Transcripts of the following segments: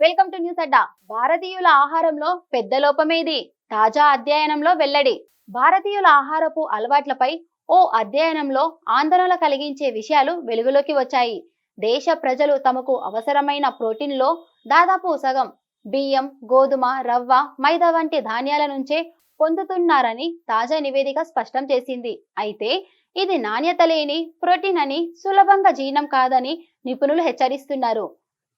Welcome to news అడ్డా. భారతీయుల ఆహారంలో పెద్ద లోపమేది తాజా అధ్యయనంలో వెల్లడి. భారతీయుల ఆహారపు అలవాట్లపై ఓ అధ్యయనంలో ఆందోళన కలిగించే విషయాలు వెలుగులోకి వచ్చాయి. దేశ ప్రజలు తమకు అవసరమైన ప్రోటీన్లో దాదాపు సగం బియ్యం గోధుమ రవ్వ మైదా వంటి ధాన్యాల నుంచే పొందుతున్నారని తాజా నివేదిక స్పష్టం చేసింది. అయితే ఇది నాణ్యత లేని ప్రోటీన్ అని సులభంగా జీర్ణం కాదని నిపుణులు హెచ్చరిస్తున్నారు.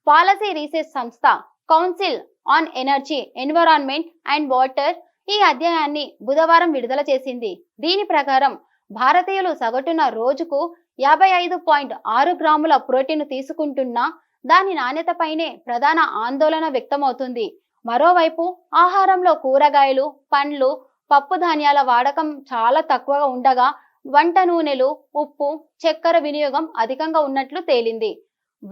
పాలసీ రీసెర్చ్ సంస్థ council on energy environment and water ఈ అధ్యాయాన్ని బుధవారం విడుదల చేసింది. దీని ప్రకారం భారతీయులు సగటున రోజుకు యాభై ఐదు పాయింట్ ఆరు గ్రాముల ప్రోటీన్ తీసుకుంటున్నా దాని నాణ్యతపైనే ప్రధాన ఆందోళన వ్యక్తమవుతుంది. మరోవైపు ఆహారంలో కూరగాయలు పండ్లు పప్పు ధాన్యాల వాడకం చాలా తక్కువగా ఉండగా వంట నూనెలు ఉప్పు చక్కెర వినియోగం అధికంగా ఉన్నట్లు తేలింది.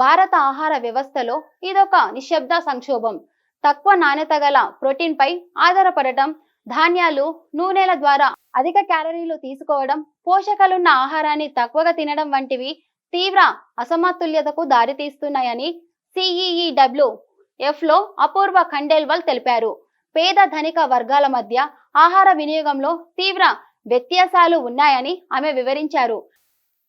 భారత ఆహార వ్యవస్థలో ఇదొక నిశ్శబ్ద సంక్షోభం. తక్కువ నాణ్యత గల ప్రోటీన్ పై ఆధారపడటం ధాన్యాలు నూనెల ద్వారా అధిక క్యాలరీలు తీసుకోవడం పోషకాలున్న ఆహారాన్ని తక్కువగా తినడం వంటివి తీవ్ర అసమతుల్యతకు దారితీస్తున్నాయని సిఈఈడబ్ల్యూ ఎఫ్లో అపూర్వ ఖండేల్వాల్ తెలిపారు. పేద ధనిక వర్గాల మధ్య ఆహార వినియోగంలో తీవ్ర వ్యత్యాసాలు ఉన్నాయని ఆమె వివరించారు.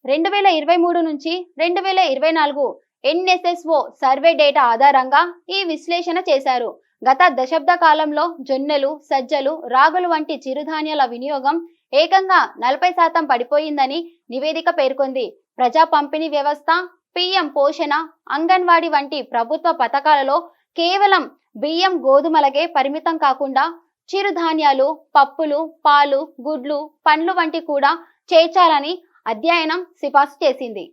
రెండు వేల ఇరవై మూడు నుంచి రెండు వేల ఇరవై నాలుగు ఎన్ఎస్ఎస్ఓ సర్వే డేటా ఆధారంగా ఈ విశ్లేషణ చేశారు. గత దశాబ్ద కాలంలో జొన్నెలు సజ్జలు రాగులు వంటి చిరుధాన్యాల వినియోగం ఏకంగా నలభై శాతం పడిపోయిందని నివేదిక పేర్కొంది. ప్రజా పంపిణీ వ్యవస్థ పిఎం పోషణ అంగన్వాడీ వంటి ప్రభుత్వ పథకాలలో కేవలం బియ్యం గోధుమలకే పరిమితం కాకుండా చిరుధాన్యాలు పప్పులు పాలు గుడ్లు పండ్లు వంటి కూడా చేర్చాలని అధ్యయనం సిఫార్సు చేసింది.